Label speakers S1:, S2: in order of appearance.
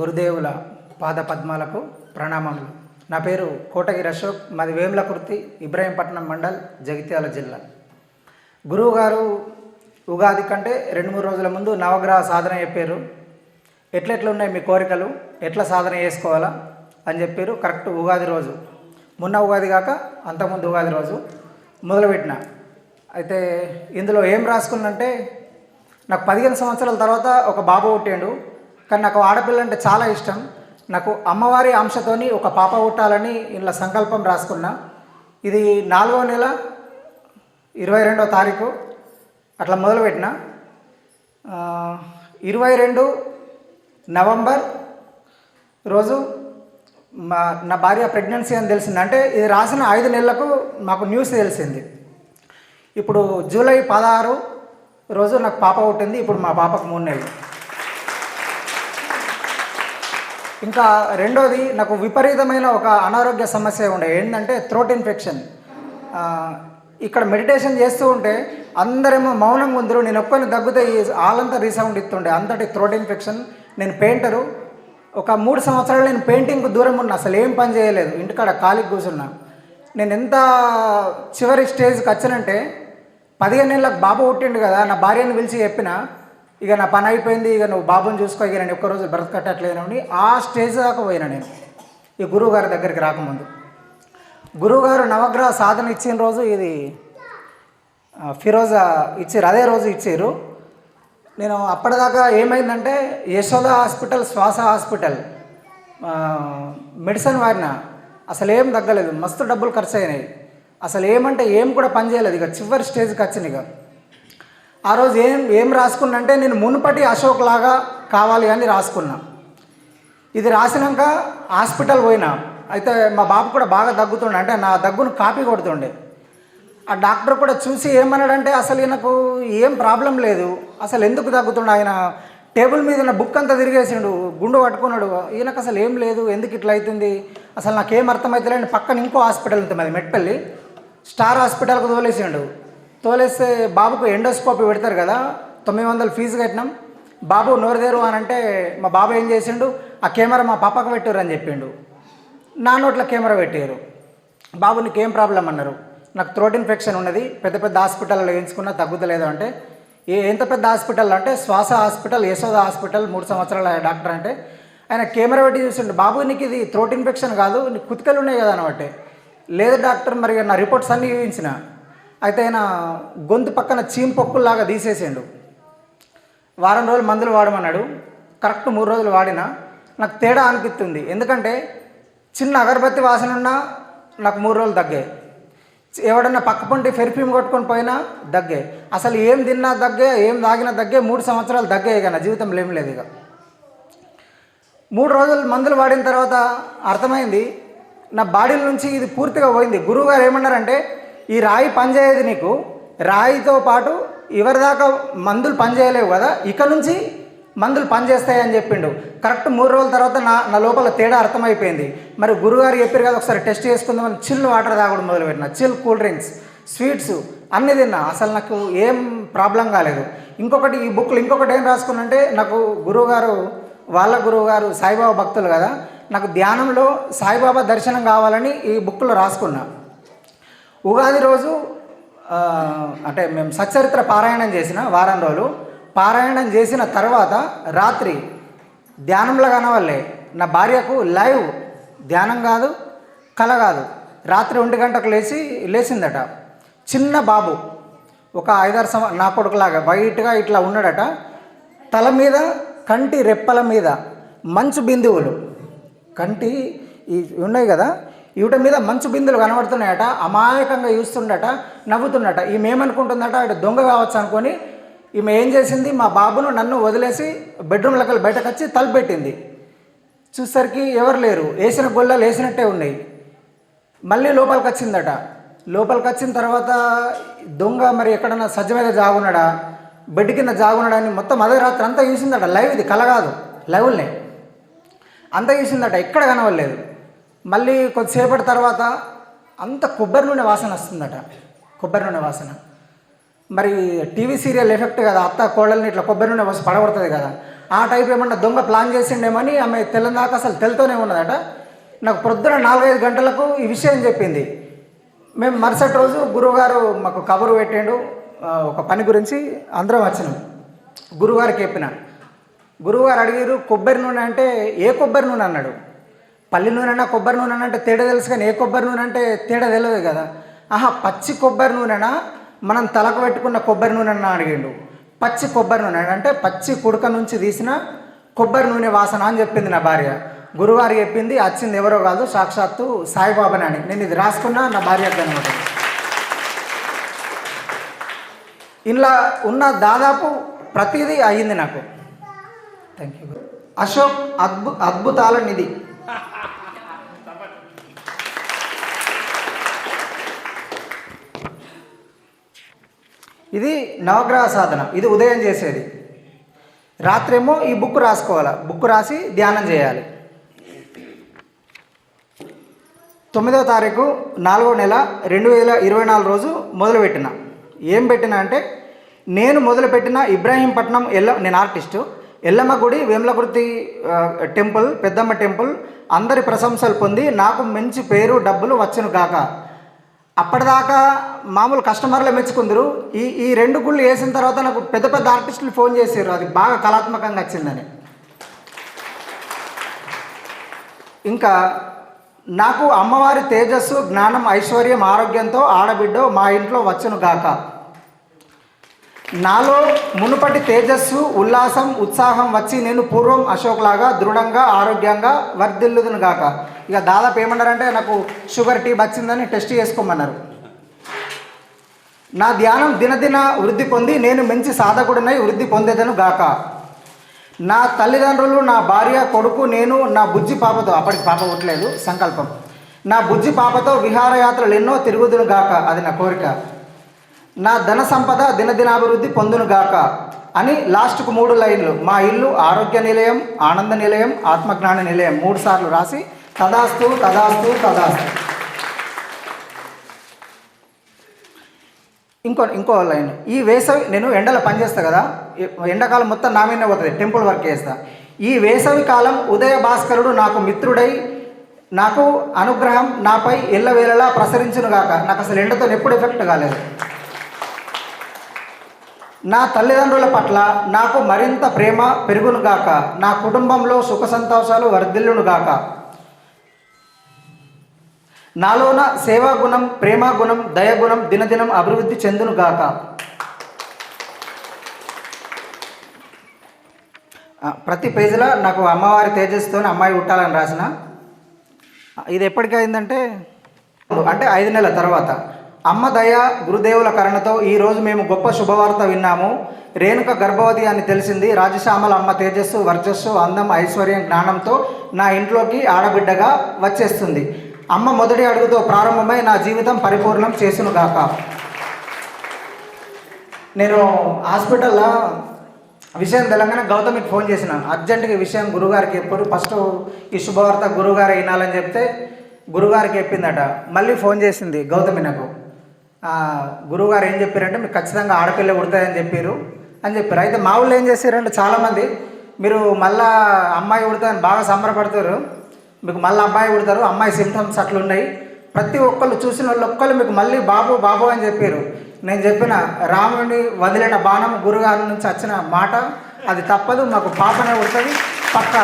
S1: గురుదేవుల పాద పద్మాలకు ప్రణామములు. నా పేరు కోటగిరి అశోక్ మాది వేములకుర్తి ఇబ్రాహీంపట్నం మండల్ జగిత్యాల జిల్లా. గురువు గారు ఉగాది కంటే రెండు మూడు రోజుల ముందు నవగ్రహ సాధన చెప్పారు. ఎట్లెట్లు ఉన్నాయి మీ కోరికలు? ఎట్లా సాధన చేసుకోవాలా? అని చెప్పారు. కరెక్ట్ ఉగాది రోజు. మొన్న ఉగాది కాక అంతకుముందు ఉగాది రోజు మొదలుపెట్టిన. అయితే ఇందులో ఏం రాసుకున్నంటే నాకు పదిహేను సంవత్సరాల తర్వాత ఒక బాబు పుట్టాడు. కానీ నాకు ఆడపిల్ల అంటే చాలా ఇష్టం. నాకు అమ్మవారి అంశతోని ఒక పాప పుట్టాలని ఇలా సంకల్పం రాసుకున్నా. ఇది నాలుగో నెల ఇరవై రెండో తారీఖు అట్లా మొదలుపెట్టిన. ఇరవై రెండు నవంబర్ రోజు మా నా భార్య ప్రెగ్నెన్సీ అని తెలిసింది. అంటే ఇది రాసిన ఐదు నెలలకు మాకు న్యూస్ తెలిసింది. ఇప్పుడు జూలై పదహారు రోజు నాకు పాప పుట్టింది. ఇప్పుడు మా పాపకు మూడు నెలలు. ఇంకా రెండోది నాకు విపరీతమైన ఒక అనారోగ్య సమస్య ఉండే. ఏంటంటే థ్రోట్ ఇన్ఫెక్షన్. ఇక్కడ మెడిటేషన్ చేస్తూ ఉంటే అందరేమో మౌనంగా ఉందరు. నేను ఒక్కరిని దగ్గుతే ఈ ఆలంతా రీసౌండ్ ఇస్తుండే. అంతటి థ్రోట్ ఇన్ఫెక్షన్. నేను పెయింటరు. ఒక మూడు సంవత్సరాలు నేను పెయింటింగ్కు దూరం ఉన్నా. అసలు ఏం పని చేయలేదు. ఇంటికాడ ఖాళీకి కూర్చున్నా. నేను ఎంత చివరి స్టేజ్కి వచ్చానంటే పదిహేను నెలలకు బాబు పుట్టిండు కదా. నా భార్యను పిలిచి చెప్పిన ఇక నా పని అయిపోయింది ఇక నువ్వు బాబుని చూసుకో ఇక నేను ఒక్కరోజు బ్రతకట్టట్లేనని ఆ స్టేజ్ దాకా పోయినా నేను. ఈ గురువు గారి దగ్గరికి రాకముందు. గురువుగారు నవగ్రహ సాధన ఇచ్చిన రోజు ఇది ఫిరోజా ఇచ్చారు అదే రోజు ఇచ్చారు. నేను అప్పటిదాకా ఏమైందంటే యశోద హాస్పిటల్ శ్వాస హాస్పిటల్ మెడిసిన్ వాడిన. అసలు ఏం తగ్గలేదు మస్తు డబ్బులు ఖర్చు అయినాయి. అసలు ఏమంటే ఏం కూడా పని చేయలేదు ఇక చివరి స్టేజ్కి వచ్చింది ఇక. ఆ రోజు ఏం ఏం రాసుకున్నంటే నేను మునుపటి అశోక్ లాగా కావాలి అని రాసుకున్నా. ఇది రాసినాక హాస్పిటల్ పోయినా. అయితే మా బాబు కూడా బాగా దగ్గుతుండే. అంటే నా దగ్గును కాపీ కొడుతుండే. ఆ డాక్టర్ కూడా చూసి ఏమన్నాడంటే అసలు ఈయనకు ఏం ప్రాబ్లం లేదు. అసలు ఎందుకు తగ్గుతుండే ఆయన టేబుల్ మీద ఉన్న బుక్ అంతా తిరిగేసిండు. గుండు పట్టుకున్నాడు. ఈయనకు అసలు ఏం లేదు. ఎందుకు ఇట్లా అవుతుంది? అసలు నాకేం అర్థమవుతలేదు పక్కన ఇంకో హాస్పిటల్ ఉంటుంది. అది మెట్పల్లి. స్టార్ హాస్పిటల్కి వదిలేసిండు. తోలేస్తే బాబుకు ఎండోస్కోపీ పెడతారు కదా తొమ్మిది వందలు ఫీజు కట్టినాం. బాబు నోరుదేరు అని అంటే మా బాబు ఏం చేసిండు? ఆ కెమెరా మా పాపకు పెట్టారు అని చెప్పిండు. నా నోట్లో కెమెరా పెట్టారు బాబు నీకేం ప్రాబ్లం అన్నారు? నాకు థ్రోట్ ఇన్ఫెక్షన్ ఉన్నది పెద్ద పెద్ద హాస్పిటల్లో వేయించుకున్నా తగ్గుతలేదు అంటే ఏ ఎంత పెద్ద హాస్పిటల్ అంటే శ్వాస హాస్పిటల్ యశోద హాస్పిటల్ మూడు సంవత్సరాల డాక్టర్ అంటే ఆయన కెమెరా పెట్టి చూసిండు. బాబు నీకు ఇది థ్రోట్ ఇన్ఫెక్షన్ కాదు నీకు కుతికలు ఉన్నాయి కదా అనబట్టే లేదు డాక్టర్ మరి నా రిపోర్ట్స్ అన్నీ చూపించిన అయితే ఆయన గొంతు పక్కన చీమ్ పొక్కుల్లాగా తీసేసిండు. వారం రోజులు మందులు వాడమన్నాడు. కరెక్ట్ మూడు రోజులు వాడినా నాకు తేడా అనిపిస్తుంది. ఎందుకంటే చిన్న అగరబత్తి వాసన ఉన్నా నాకు మూడు రోజులు తగ్గాయి ఎవడన్నా పక్క పొంటి పెర్ఫ్యూమ్ కొట్టుకొని పోయినా దగ్గే. అసలు ఏం తిన్నా దగ్గే ఏం తాగినా దగ్గే మూడు సంవత్సరాలు దగ్గే ఇక నా జీవితంలో ఏం లేదు ఇక. మూడు రోజులు మందులు వాడిన తర్వాత అర్థమైంది నా బాడీ నుంచి ఇది పూర్తిగా పోయింది. గురువుగారు ఏమన్నారంటే ఈ రాయి పనిచేయదు నీకు. రాయితో పాటు ఎవరిదాకా మందులు పనిచేయలేవు కదా. ఇక నుంచి మందులు పనిచేస్తాయని చెప్పిండు. కరెక్ట్ మూడు రోజుల తర్వాత నా నా లోపల తేడా అర్థమైపోయింది. మరి గురుగారు చెప్పారు కదా ఒకసారి టెస్ట్ చేసుకుందామని చిల్ వాటర్ తాగడం మొదలుపెట్టిన. చిల్ కూల్ డ్రింక్స్ స్వీట్స్ అన్నీ తిన్నా. అసలు నాకు ఏం ప్రాబ్లం కాలేదు. ఇంకొకటి ఈ బుక్లు ఇంకొకటి ఏం రాసుకున్నంటే నాకు గురువుగారు వాళ్ళ గురువుగారు సాయిబాబా భక్తులు కదా. నాకు ధ్యానంలో సాయిబాబా దర్శనం కావాలని ఈ బుక్లో రాసుకున్నా. ఉగాది రోజు అంటే మేము సచ్చరిత్ర పారాయణం చేసిన వారం రోజులు. పారాయణం చేసిన తర్వాత రాత్రి ధ్యానంలో కానవల్లే నా భార్యకు లైవ్ ధ్యానం కాదు కల కాదు. రాత్రి ఒంటి గంటకు లేచి లేచిందట. చిన్న బాబు ఒక ఐదారు సంవ నా కొడుకులాగా వైట్గా ఇట్లా ఉన్నాడట. తల మీద కంటి రెప్పల మీద మంచు బిందువులు. కంటి ఈ ఉన్నాయి కదా వీటి మీద మంచు బిందులు కనబడుతున్నాయట అమాయకంగా చూస్తుండట నవ్వుతుండట. ఈమె ఏమనుకుంటుందట ఇటు దొంగ కావచ్చు అనుకొని ఈమె ఏం చేసింది? మా బాబును నన్ను వదిలేసి బెడ్రూమ్లోకి బయటకు వచ్చి తలుపెట్టింది. చూసరికి ఎవరు లేరు. వేసిన గొల్లలు వేసినట్టే ఉన్నాయి. మళ్ళీ లోపలికి వచ్చిందట లోపలికి వచ్చిన తర్వాత దొంగ మరి ఎక్కడన్నా సజ్జ మీద జాగున్నాడా? బెడ్ కింద జాగున్నాడా అని మొత్తం అదే రాత్రి అంతా చూసిందట. లైవ్ ఇది కలగాదు. లైవ్లే అంతా చూసిందట. ఎక్కడ కనవలేదు మళ్ళీ కొద్దిసేపటి తర్వాత అంత కొబ్బరి నూనె వాసన వస్తుందట. కొబ్బరి నూనె వాసన. మరి టీవీ సీరియల్ ఎఫెక్ట్ కదా అత్త కోడల్ని ఇట్లా కొబ్బరి నూనె వాసన పడగొడుతుంది కదా. ఆ టైప్ ఏమన్నా దొంగ ప్లాన్ చేసిండేమని ఆమె తెల్లందాక అసలు తెలుతూనే ఉన్నదట. నాకు ప్రొద్దున నాలుగైదు గంటలకు ఈ విషయం చెప్పింది. మేము మరుసటి రోజు గురువుగారు మాకు కబరు పెట్టాడు ఒక పని గురించి అందరం వచ్చినాం. గురువుగారికి చెప్పిన గురువుగారు అడిగారు కొబ్బరి నూనె అంటే ఏ కొబ్బరి నూనె? అన్నాడు. పల్లి నూనెనా కొబ్బరి నూనె అంటే తేడా తెలుసు కానీ ఏ కొబ్బరి నూనె అంటే తేడా తెలియదు కదా. ఆహా పచ్చి కొబ్బరి నూనెనా? మనం తలకు పెట్టుకున్న కొబ్బరి నూనెనా అడిగిండు. పచ్చి కొబ్బరి నూనె అంటే పచ్చి కుడక నుంచి తీసిన కొబ్బరి నూనె వాసన అని చెప్పింది నా భార్య. గురువారు చెప్పింది వచ్చింది ఎవరో కాదు సాక్షాత్తు సాయిబాబాని అని నేను ఇది రాసుకున్నా నా భార్య అనమాట ఇలా ఉన్న దాదాపు ప్రతిదీ అయ్యింది నాకు. థ్యాంక్ యూ అశోక్ అద్భు అద్భుతాల నిధి. ఇది నవగ్రహ సాధన ఇది ఉదయం చేసేది. రాత్రేమో ఈ బుక్ రాసుకోవాలి? బుక్ రాసి ధ్యానం చేయాలి. తొమ్మిదవ తారీఖు నాలుగో నెల రెండు వేల ఇరవై నాలుగు రోజు మొదలుపెట్టిన. ఏం పెట్టిన అంటే నేను మొదలుపెట్టిన ఇబ్రాహీంపట్నం ఎల్ల నేను ఆర్టిస్టు ఎల్లమ్మ గుడి వేములకుర్తి టెంపుల్ పెద్దమ్మ టెంపుల్ అందరి ప్రశంసలు పొంది నాకు మంచి పేరు డబ్బులు వచ్చును కాక అప్పటిదాకా మామూలు కస్టమర్లే మెచ్చుకుందరు. ఈ ఈ రెండు గుళ్ళు వేసిన తర్వాత నాకు పెద్ద పెద్ద ఆర్టిస్టులు ఫోన్ చేశారు అది బాగా కళాత్మకంగా వచ్చిందని. ఇంకా నాకు అమ్మవారి తేజస్సు జ్ఞానం ఐశ్వర్యం ఆరోగ్యంతో ఆడబిడ్డ మా ఇంట్లో వచ్చును గాక. నాలో మునుపటి తేజస్సు ఉల్లాసం ఉత్సాహం వచ్చి నేను పూర్వం అశోక్లాగా దృఢంగా ఆరోగ్యంగా వర్ధిల్లుదును గాక ఇక దాదాపు ఏమన్నారంటే నాకు షుగర్ టీ వచ్చిందని టెస్ట్ చేసుకోమన్నారు. నా ధ్యానం దినదిన వృద్ధి పొంది నేను మంచి సాధకుడినై వృద్ధి పొందేదను గాక నా తల్లిదండ్రులు నా భార్య కొడుకు నేను నా బుజ్జి పాపతో అప్పటికి పాప ఉండలేదు సంకల్పం. నా బుజ్జి పాపతో విహారయాత్రలు ఎన్నో తిరుగుదును గాక అది నా కోరిక. నా ధన సంపద దినదినాభివృద్ధి పొందును గాక అని లాస్ట్కు మూడు లైన్లు. మా ఇల్లు ఆరోగ్య నిలయం ఆనంద నిలయం ఆత్మజ్ఞాన నిలయం మూడు సార్లు రాసి తదాస్తు తదాస్తు తదాస్తు. ఇంకో ఇంకో లైన్. ఈ వేసవి నేను ఎండలో పనిచేస్తా కదా ఎండాకాలం మొత్తం నా మీదనే పోతుంది టెంపుల్ వర్క్ చేస్తా. ఈ వేసవి కాలం ఉదయ భాస్కరుడు నాకు మిత్రుడై నాకు అనుగ్రహం నాపై ఎల్లవేళలా ప్రసరించునుగాక నాకు అసలు ఎండతో ఎప్పుడు ఎఫెక్ట్ కాలేదు. నా తల్లిదండ్రుల పట్ల నాకు మరింత ప్రేమ పెరుగును గాక నా కుటుంబంలో సుఖ సంతోషాలు వర్ధిల్లును గాక నాలోన సేవా గుణం ప్రేమ గుణం దయగుణం దినదినం అభివృద్ధి చెందును గాక ప్రతి పేజీలో నాకు అమ్మవారి తేజస్తో అమ్మాయి పుట్టాలని రాసిన. ఇది ఎప్పటికైందంటే అంటే ఐదు నెలల తర్వాత. అమ్మ దయ గురుదేవుల కరుణతో ఈరోజు మేము గొప్ప శుభవార్త విన్నాము. రేణుక గర్భవతి అని తెలిసింది. రాజశ్యామల అమ్మ తేజస్సు వర్చస్సు అందం ఐశ్వర్యం జ్ఞానంతో నా ఇంట్లోకి ఆడబిడ్డగా వచ్చేస్తుంది. అమ్మ మొదటి అడుగుతో ప్రారంభమై నా జీవితం పరిపూర్ణం చేసును గాక నేను హాస్పిటల్లో విషయం తెలంగాణ గౌతమికి ఫోన్ చేసిన. అర్జెంటుగా విషయం గురుగారికి చెప్పారు. ఫస్ట్ ఈ శుభవార్త గురుగారు వినాలని చెప్తే గురుగారికి చెప్పిందట. మళ్ళీ ఫోన్ చేసింది గౌతమి నాకు. గురువుగారు ఏం చెప్పారంటే మీకు ఖచ్చితంగా ఆడపిల్ల పుడతాయని చెప్పారు అని చెప్పారు. అయితే మా ఊళ్ళో ఏం చేశారంటే చాలామంది మీరు మళ్ళా అమ్మాయి పుడతాయని బాగా సంబరపడతారు. మీకు మళ్ళీ అబ్బాయి పుడతారు. అమ్మాయి సిమ్టమ్స్ అట్లున్నాయి. ప్రతి ఒక్కళ్ళు చూసిన వాళ్ళు ఒక్కళ్ళు మీకు మళ్ళీ బాబు బాబు అని చెప్పారు. నేను చెప్పిన రాముడిని వదిలిన బాణం గురుగారి నుంచి వచ్చిన మాట అది తప్పదు. మాకు పాపనే ఉంటుంది పక్కా